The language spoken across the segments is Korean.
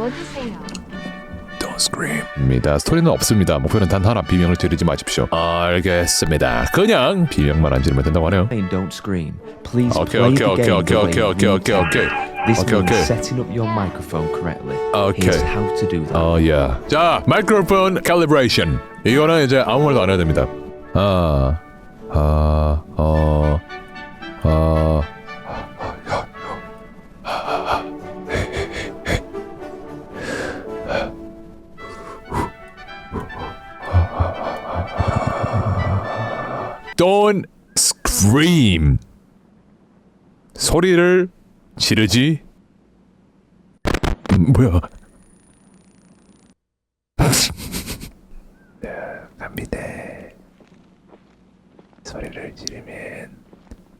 주어주세요. Don't scream. 입니다. 스토리는 없습니다. 목표는 단 하나 비명을 지르지 마십시오. 알겠습니다. 그냥 비명만 안 지르면 된다고 하네요. saying don't scream. Please Okay, play okay, the okay, game okay, the way okay, you okay, need okay, to. okay. This Okay, means okay. setting up your microphone correctly. Okay. Here's how to do that. 어, 예. 자, 마이크로폰 캘리브레이션. 이거는 이제 아무 말도 안 해야 됩니다. 아, 아, scream. 소리를 지르지. 음, 뭐야? 갑니다. 소리를 지르면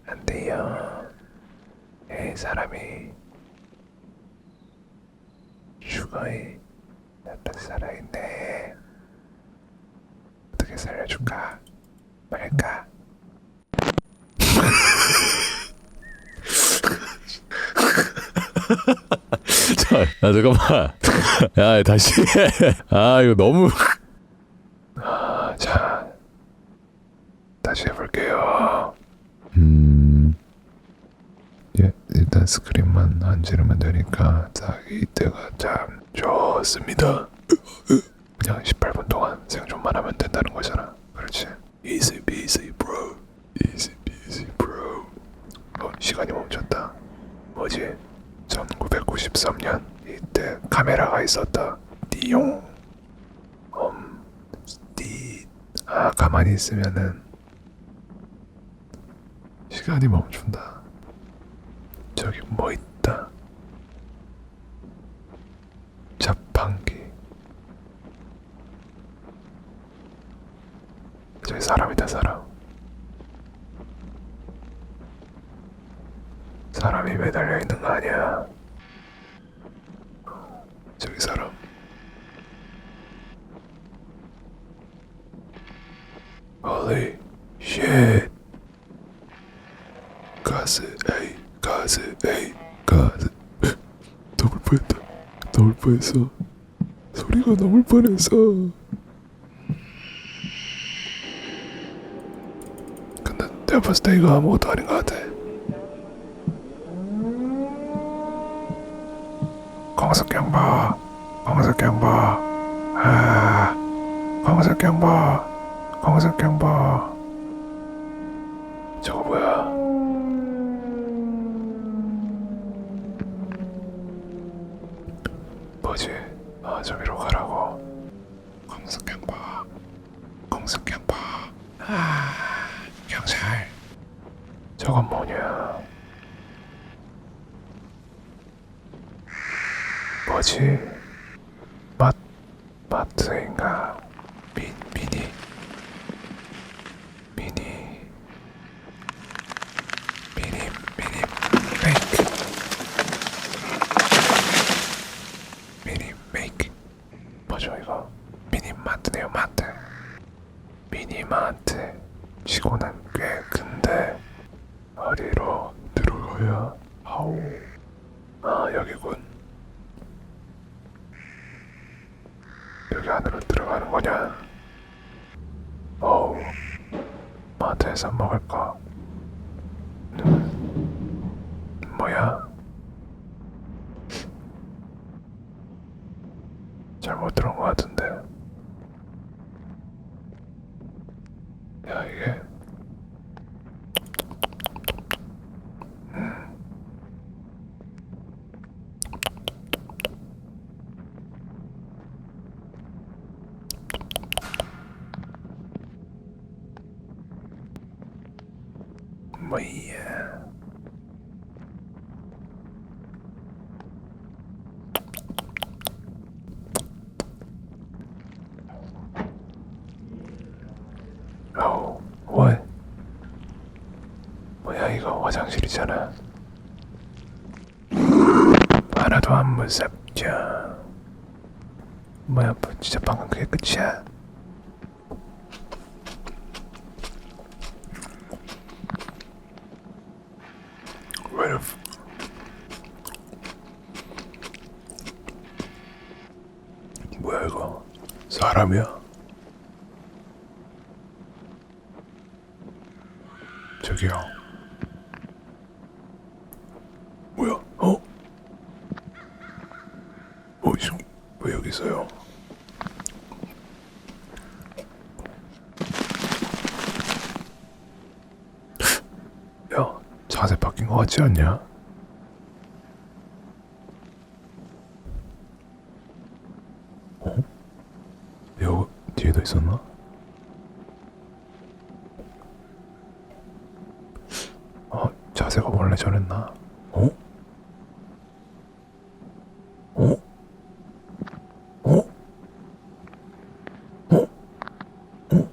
안 돼요. 에 사람이 죽어이 나도 살아있네. 어떻게 살려줄까? 말까? 자, 아, 잠깐만. 야, 다시 해. 아, 이거 너무. 아, 자, 다시 해볼게요. 음, 예, 일단 스크린만 안 지르면 되니까 딱 이때가 참 좋습니다. 그냥 18분 동안 생존만 하면 된다는 거잖아. 그렇지. Easy peasy, bro. Easy peasy, bro. 어, 시간이 멈췄다. 뭐지? 1993년 이때 카메라가 있었다. 띠용. 음, 띠. 아 가만히 있으면은 시간이 멈춘다. 저기 뭐 있다. 자판기. 저기 사람이다 사람. 사람이 매달려 있는 거 아니야? 저기 사람. Holy shit. 가스 에이 가스 에이 가스. 넘을 뻔했다. 넘을 뻔했어. 소리가 넘을 뻔했어. 근데 내가 봤을 때 이거 아무것도 아닌 것 같아. 광석경보 광석경보 아 광석경보 광석경보 저거 뭐야? 뭐지? 아 저기로 가라고. 광석경보 광석경보 아 경찰. 저건 뭐냐? 뭐지? 마, 마트인가? 미, 미니 미니 미니 미니 메이크 미니 메이크 뭐죠 이거? 미니 마트네요 마트 미니 마트 시고는 꽤 큰데 어디로 들어가야 하오 아 여기군 여기 안으로 들어가는 거냐? 어우, 마트에서 먹을 거. 음, 뭐야? 잘못 들은 거 같은데. 야, 이게. 뭐야? 어우, what? 뭐야 이거 화장실이잖아. 하나도 안 무섭죠. 뭐야, 진짜 방금 그게 끝이야? 뭐야 이거? 사람이야? 저기요. 뭐야? 어? 어, 이 형, 왜 여기 있어요? 야, 자세 바뀐 거 같지 않냐? 어? 여기 뒤에도 있었나? 어, 자세가 원래 저랬나? 어? 어? 어? 어? 어?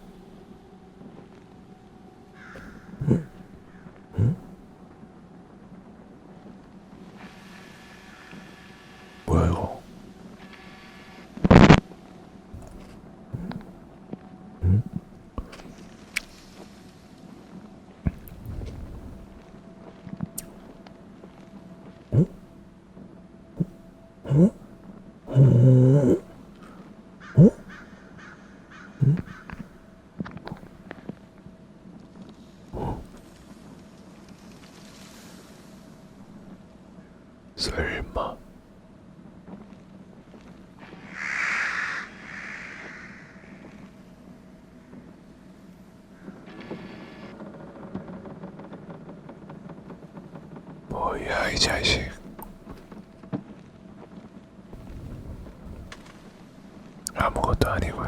뭐야 이거? 설마 뭐야 이 자식. 아무것도 아니군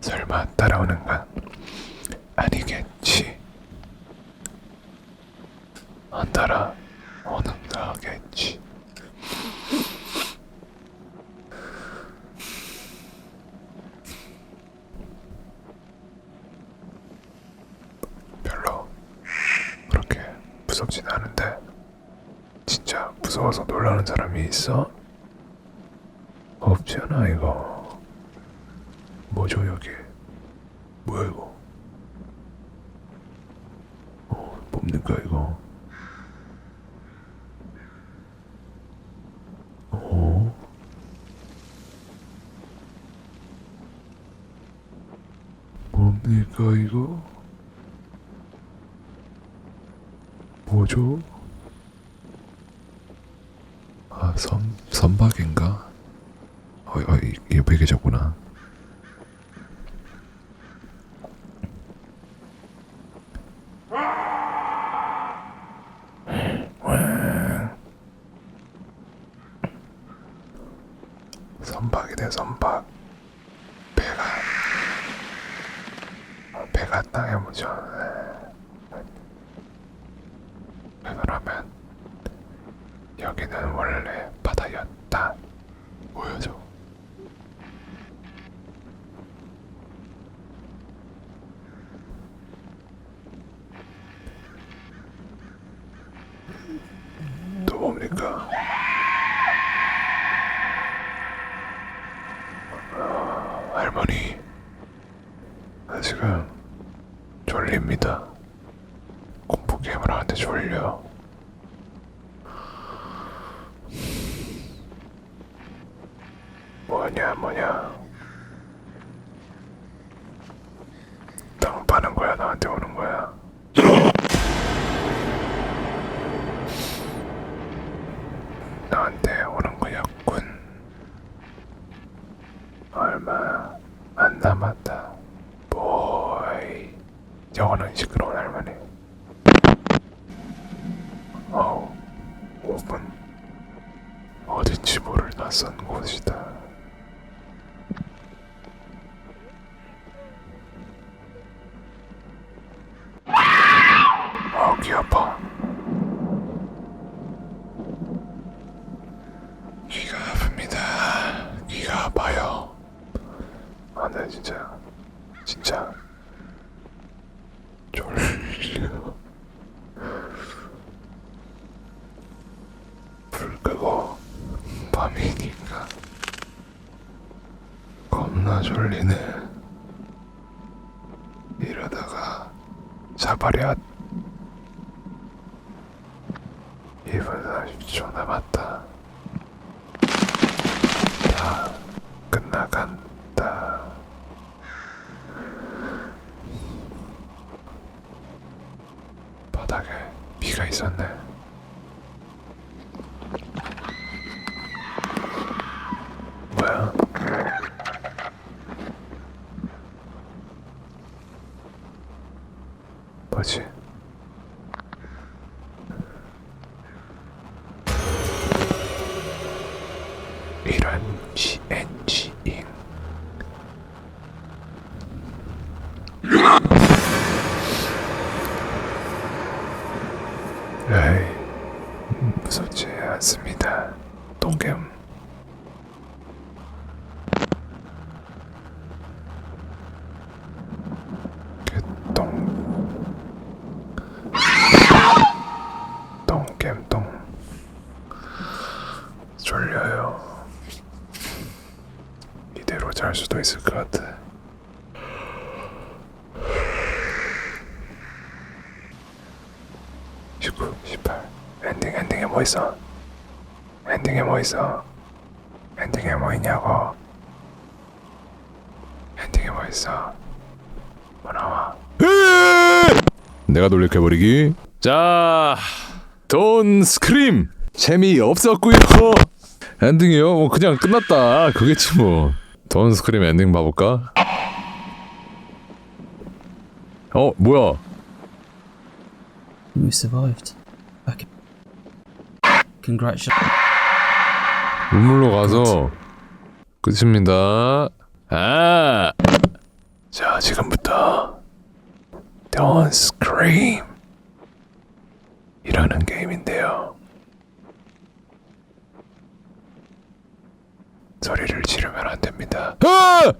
설마 따라오는 건 아니겠지 안 따라 오는 거겠지 별로 그렇게 무섭진 않은데 진짜 무서워서 놀라는 사람이 있어? 없잖아 이거. 뭐죠 여기? 뭐야 이거? 어, 뭡니까 이거? 어? 뭡니까 이거 뭐죠? 아, 선, 선박인가? 어, 어, 옆에 계셨구나. 선박이네, 선박. 배가, 어, 배가 땅에 묻혀. 왜 그러면 여기는 원래 바다였다. 뭐야 저? 또 뭡니까? 어, 할머니, 나 지금 졸립니다. 공포 게임을 졸려. 뭐냐 뭐냐. 땅 파는 거야 나한테 오는 거야? 나한테 오는 거였군. 얼마 안 남았다 보이 영어는 시끄러 진짜. 진짜. 졸려. 불 끄고 밤이니까 겁나 졸리네. 이러다가 자바리앗 이 1분 40초 남았다. 다 끝나간다. 바닥에 비가 있었네. 뭐야? 뭐지? 이런 GNG인 에이 무섭지 않습니다 똥겜 개똥 똥겜 똥 졸려요 이대로 잘 수도 있을 것 같아. 십구, 십팔. 엔딩, 엔딩에 뭐 있어? 엔딩에 뭐 있어? 엔딩에 뭐 있냐고? 엔딩에 뭐 있어? 뭐 나와? 내가 놀래켜버리기. 자, 돈 스크림 재미 없었고요. 엔딩이요? 뭐 그냥 끝났다. 그게지 뭐. 돈 스크림 엔딩 봐볼까? 어 뭐야? We survived. Congratulations. 우물로 가서 끝입니다. 아. 자 지금부터 Don't Scream 이라는 게임인데요. 소리를 지르면 안 됩니다. 아!